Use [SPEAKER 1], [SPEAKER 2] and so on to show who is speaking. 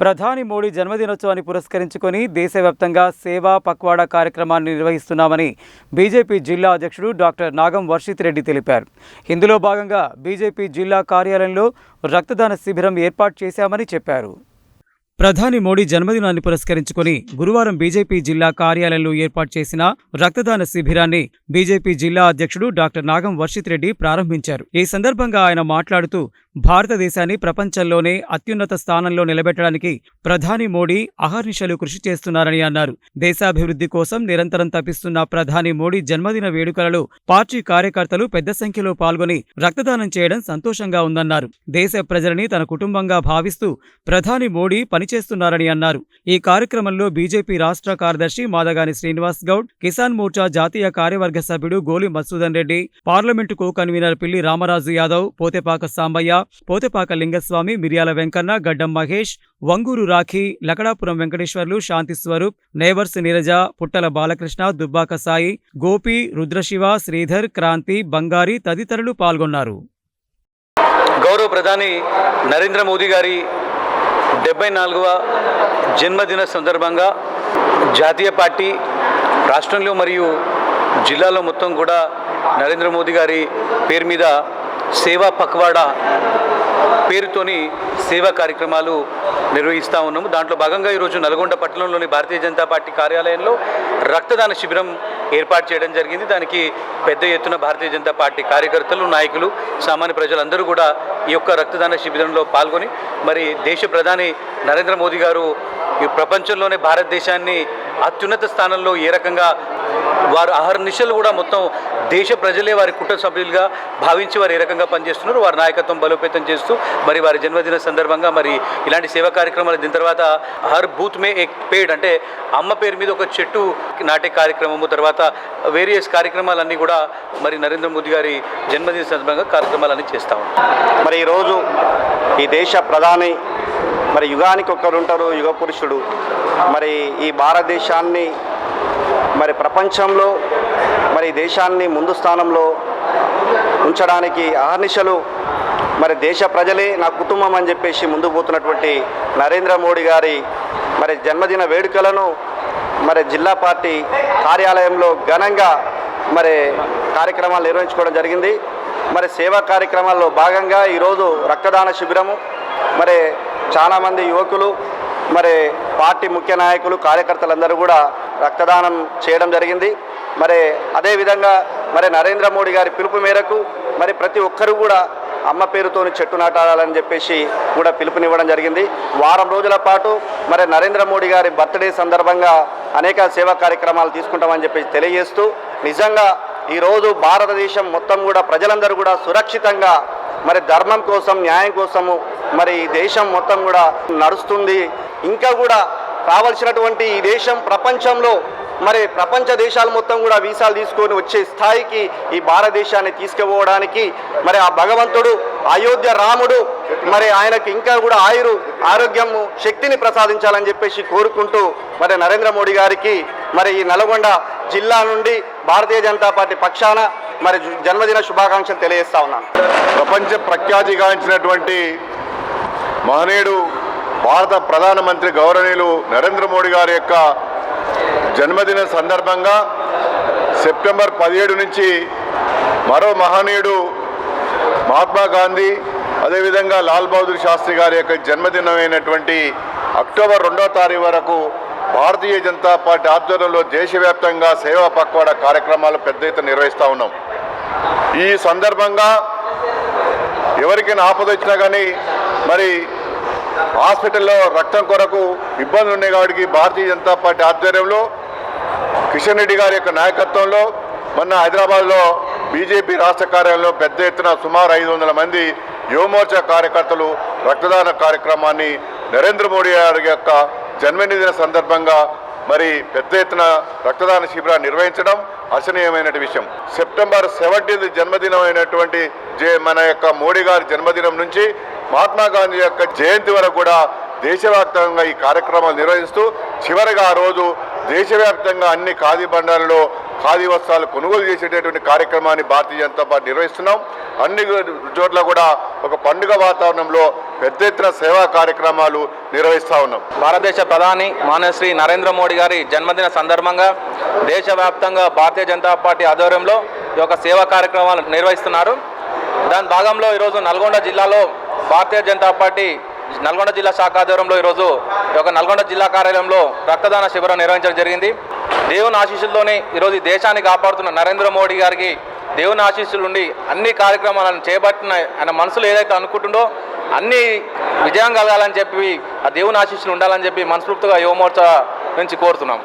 [SPEAKER 1] ప్రధాని మోడీ జన్మదినోత్సవాన్ని పురస్కరించుకొని దేశవ్యాప్తంగా సేవా పక్వాడా కార్యక్రమాన్ని నిర్వహిస్తున్నామని బీజేపీ జిల్లా అధ్యక్షుడు డాక్టర్ నాగం వర్షిత్ రెడ్డి తెలిపారు. ఇందులో భాగంగా బీజేపీ జిల్లా కార్యాలయంలో రక్తదాన శిబిరం ఏర్పాటు చేశామని చెప్పారు. ప్రధాని మోడీ జన్మదినాన్ని పురస్కరించుకొని గురువారం బీజేపీ జిల్లా కార్యాలయంలో ఏర్పాటు చేసిన రక్తదాన శిబిరాన్ని బీజేపీ జిల్లా అధ్యక్షుడు డాక్టర్ నాగం వర్షిత్ రెడ్డి ప్రారంభించారు. ఈ సందర్భంగా ఆయన మాట్లాడుతూ భారతదేశాన్ని ప్రపంచంలోనే అత్యున్నత స్థానంలో నిలబెట్టడానికి ప్రధాని మోడీ అహర్నిశలు కృషి చేస్తున్నారని అన్నారు. దేశాభివృద్ధి కోసం నిరంతరం తప్పిస్తున్న ప్రధాని మోడీ జన్మదిన వేడుకలలో పార్టీ కార్యకర్తలు పెద్ద సంఖ్యలో పాల్గొని రక్తదానం చేయడం సంతోషంగా ఉందన్నారు. దేశ ప్రజలని తన కుటుంబంగా భావిస్తూ ప్రధాని మోడీ పనిచేస్తున్నారని అన్నారు. ఈ కార్యక్రమంలో బీజేపీ రాష్ట్ర కార్యదర్శి మాదగాని శ్రీనివాస్ గౌడ్ కిసాన్ మోర్చా జాతీయ కార్యవర్గ సభ్యుడు Goli Masudan Reddy parliament co convener Pilli Ramaraju Yadav పోతేపాక Sambaiah పోతేపాక Lingaswamy మిర్యాల వెంకన్న గడ్డం మహేష్ వంగూరు రాఖీ లకడాపురం వెంకటేశ్వర్లు శాంతి స్వరూప్ నేవర్స్ నీరజ పుట్టల బాలకృష్ణ దుబ్బాక సాయి గోపి రుద్రశివ శ్రీధర్ క్రాంతి బంగారి తదితరులు పాల్గొన్నారు.
[SPEAKER 2] గౌరవ ప్రధాని నరేంద్ర మోదీ గారి డెబ్బై నాలుగవ జన్మదిన సందర్భంగా జాతీయ పార్టీ రాష్ట్రంలో మరియు జిల్లాలో మొత్తం కూడా నరేంద్ర మోదీ గారి పేరు మీద సేవా పక్వాడా పేరుతోని సేవా కార్యక్రమాలు నిర్వహిస్తూ ఉన్నాము. దాంట్లో భాగంగా ఈరోజు నల్గొండ పట్టణంలోని భారతీయ జనతా పార్టీ కార్యాలయంలో రక్తదాన శిబిరం ఏర్పాటు చేయడం జరిగింది. దానికి పెద్ద ఎత్తున భారతీయ జనతా పార్టీ కార్యకర్తలు నాయకులు సామాన్య ప్రజలందరూ కూడా ఈ యొక్క రక్తదాన శిబిరంలో పాల్గొని మరి దేశ ప్రధాని నరేంద్ర మోదీ గారు ఈ ప్రపంచంలోనే భారతదేశాన్ని అత్యున్నత స్థానంలో ఏ రకంగా వారు అహర్నిశలు కూడా మొత్తం దేశ ప్రజలే వారి కుటుంబ సభ్యులుగా భావించి వారు ఏ రకంగా పనిచేస్తున్నారు వారి నాయకత్వం బలోపేతం చేస్తూ మరి వారి జన్మదిన సందర్భంగా మరి ఇలాంటి సేవా కార్యక్రమాలు దీని తర్వాత హర్ బూత్ మే ఎక్ పేడ్ అంటే అమ్మ పేరు మీద ఒక చెట్టు నాటే కార్యక్రమము తర్వాత వేరియస్ కార్యక్రమాలన్నీ కూడా మరి నరేంద్ర మోదీ గారి జన్మదిన సందర్భంగా కార్యక్రమాలన్నీ చేస్తా ఉన్నాం
[SPEAKER 3] మరి ఈరోజు ఈ దేశ ప్రధాని మరి యుగానికి ఒకరు ఉంటారు యుగ పురుషుడు. మరి ఈ భారతదేశాన్ని మరి ప్రపంచంలో మరి దేశాన్ని ముందు స్థానంలో ఉంచడానికి ఆహర్నిశలు మరి దేశ ప్రజలే నా కుటుంబం అని చెప్పేసి ముందు పోతున్నటువంటి నరేంద్ర మోడీ గారి మరి జన్మదిన వేడుకలను మరి జిల్లా పార్టీ కార్యాలయంలో ఘనంగా మరి కార్యక్రమాలు నిర్వహించుకోవడం జరిగింది. మరి సేవా కార్యక్రమాల్లో భాగంగా ఈరోజు రక్తదాన శిబిరము మరి చాలామంది యువకులు మరి పార్టీ ముఖ్య నాయకులు కార్యకర్తలందరూ కూడా రక్తదానం చేయడం జరిగింది. మరి అదేవిధంగా మరి నరేంద్ర మోడీ గారి పిలుపు మేరకు మరి ప్రతి ఒక్కరూ కూడా అమ్మ పేరుతోని చెట్టు నాటాలని చెప్పేసి కూడా పిలుపునివ్వడం జరిగింది. వారం రోజుల పాటు మరి నరేంద్ర మోడీ గారి బర్త్డే సందర్భంగా అనేక సేవా కార్యక్రమాలు తీసుకుంటామని చెప్పేసి తెలియజేస్తూ నిజంగా ఈరోజు భారతదేశం మొత్తం కూడా ప్రజలందరూ కూడా సురక్షితంగా మరి ధర్మం కోసం న్యాయం కోసము మరి ఈ దేశం మొత్తం కూడా నడుస్తుంది. ఇంకా కూడా కావలసినటువంటి ఈ దేశం ప్రపంచంలో మరి ప్రపంచ దేశాలు మొత్తం కూడా వీసాలు తీసుకొని వచ్చే స్థాయికి ఈ భారతదేశాన్ని తీసుకుపోవడానికి మరి ఆ భగవంతుడు అయోధ్య రాముడు మరి ఆయనకి ఇంకా కూడా ఆయురు ఆరోగ్యము శక్తిని ప్రసాదించాలని చెప్పేసి కోరుకుంటూ మరి నరేంద్ర మోడీ గారికి మరి ఈ నల్గొండ జిల్లా నుండి భారతీయ జనతా పార్టీ పక్షాన మరి జన్మదిన శుభాకాంక్షలు తెలియజేస్తా ఉన్నాను.
[SPEAKER 4] ప్రపంచ ప్రఖ్యాతిగాంచినటువంటి మహనీయుడు భారత ప్రధానమంత్రి గౌరవనీయులు నరేంద్ర మోడీ గారి యొక్క జన్మదిన సందర్భంగా సెప్టెంబర్ పదిహేడు నుంచి మరో మహనీయుడు మహాత్మా గాంధీ అదేవిధంగా లాల్ బహదూర్ శాస్త్రి గారి యొక్క జన్మదినమైనటువంటి అక్టోబర్ రెండో తారీఖు వరకు భారతీయ జనతా పార్టీ ఆధ్వర్యంలో దేశవ్యాప్తంగా సేవా పక్వాడ కార్యక్రమాలు పెద్ద ఎత్తున నిర్వహిస్తూ ఉన్నాం. ఈ సందర్భంగా ఎవరికైనా ఆపద వచ్చినా కానీ మరి హాస్పిటల్లో రక్తం కొరకు ఇబ్బందులు ఉన్నాయి కాబట్టి భారతీయ జనతా పార్టీ ఆధ్వర్యంలో కిషన్ రెడ్డి గారి యొక్క నాయకత్వంలో మొన్న హైదరాబాద్లో బీజేపీ రాష్ట్ర కార్యాలయంలో పెద్ద ఎత్తున సుమారు ఐదు వందల మంది యువమోర్చా కార్యకర్తలు రక్తదాన కార్యక్రమాన్ని నరేంద్ర మోడీ గారి యొక్క జన్మదిన సందర్భంగా మరి పెద్ద ఎత్తున రక్తదాన శిబిరాన్ని నిర్వహించడం అర్చనీయమైన విషయం. సెప్టెంబర్ సెవెంటీన్త్ జన్మదినం అయినటువంటి జే మన యొక్క మోడీ గారి జన్మదినం నుంచి మహాత్మా గాంధీ యొక్క జయంతి వరకు కూడా దేశవ్యాప్తంగా ఈ కార్యక్రమాలు నిర్వహిస్తూ చివరిగా ఆ రోజు దేశవ్యాప్తంగా అన్ని ఖాదీ బండాలలో ఖాదీ వస్త్రాలు కొనుగోలు చేసేటటువంటి కార్యక్రమాన్ని భారతీయ జనతా పార్టీ నిర్వహిస్తున్నాం. అన్ని చోట్ల కూడా ఒక పండుగ వాతావరణంలో పెద్ద ఎత్తున సేవా కార్యక్రమాలు నిర్వహిస్తూ ఉన్నాం.
[SPEAKER 5] భారతదేశ ప్రధాని మానశ్రీ నరేంద్ర మోడీ గారి జన్మదిన సందర్భంగా దేశవ్యాప్తంగా భారతీయ జనతా పార్టీ ఆధ్వర్యంలో ఈ యొక్క సేవా కార్యక్రమాలు నిర్వహిస్తున్నారు. దాని భాగంలో ఈరోజు నల్గొండ జిల్లాలో భారతీయ జనతా పార్టీ నల్గొండ జిల్లా శాఖ ఆధ్వర్యంలో ఈరోజు ఈ యొక్క నల్గొండ జిల్లా కార్యాలయంలో రక్తదాన శిబిరం నిర్వహించడం జరిగింది. దేవుని ఆశీస్సులతోనే ఈరోజు దేశాన్ని కాపాడుతున్న నరేంద్ర మోడీ గారికి దేవుని ఆశీస్సులు ఉండి అన్ని కార్యక్రమాలను చేపట్టిన ఆయన మనసులో ఏదైతే అనుకుంటుండో అన్ని విజయం కలగాలని చెప్పి ఆ దేవుని ఆశీస్సులు ఉండాలని చెప్పి మనస్ఫూర్తిగా యువమోర్చా నుంచి కోరుతున్నాం.